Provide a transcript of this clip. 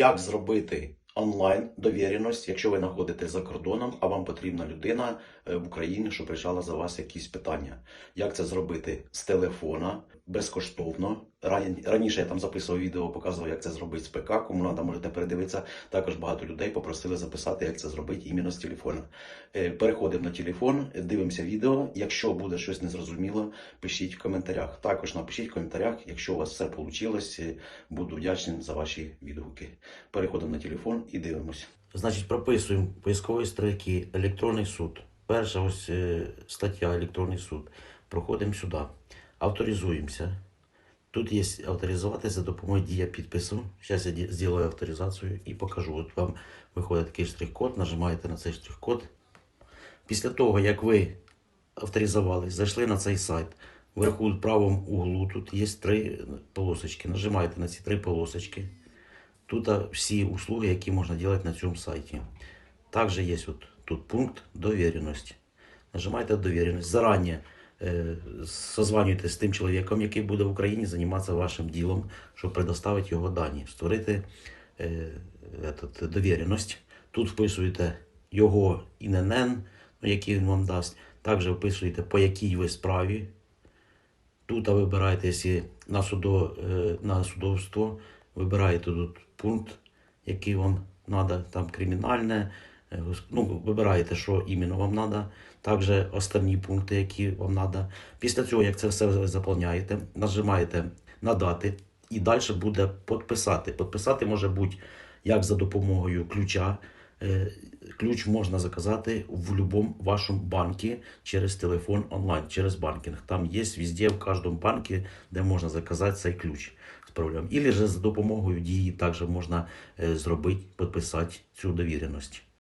Як зробити онлайн довіреність, якщо ви знаходитесь за кордоном, а вам потрібна людина е, в Україні, щоб рішала за вас якісь питання? Як це зробити з телефона безкоштовно? Ран- Раніше я там записував відео, показував, як це зробити з ПК. Кому треба, можете передивитися. Також багато людей попросили записати, як це зробити іменно з телефона. Е, Переходимо на телефон, дивимося відео. Якщо буде щось незрозуміло, пишіть в коментарях. Також напишіть в коментарях, якщо у вас все вийшло. Буду вдячним за ваші відгуки. Переходимо на телефон і дивимося. Значить, прописуємо поискові строки електронний суд. Перша ось е, стаття електронний суд. Проходимо сюди. Авторизуємося. Тут є авторизувати за допомогою дія підпису. Зараз я зроблю авторизацію і покажу. От вам виходить такий штрих-код, нажимаєте на цей штрих-код. Після того, як ви авторизувались, зайшли на цей сайт, вверху в правому углу тут є три полосочки. Нажимаєте на ці три полосочки. Тут всі услуги, які можна робити на цьому сайті. Також є от тут пункт довіреність. Нажимаєте довіреність. Зарані созванюйтесь з тим чоловіком, який буде в Україні займатися вашим ділом, щоб предоставити його дані, створити е, этот, довіреність. Тут вписуєте його ІНН, ну, який він вам дасть. Також вписуєте, по якій ви справі. Тут вибираєте, на, судо, е, на судовство, вибираєте тут пункт, який вам треба, там кримінальне, е, ну, вибираєте, що іменно вам треба, також останні пункти, які вам треба. Після цього, як це все заповняєте, нажимаєте надати і далі буде підписати. Підписати може бути як за допомогою ключа. Е, Ключ можна заказати в будь-якому вашому банку через телефон онлайн, через банкінг. Там є везде, в кожному банку, де можна заказати цей ключ з проблем. Ілі же за допомогою дії також можна е, зробити, підписати цю довіреність.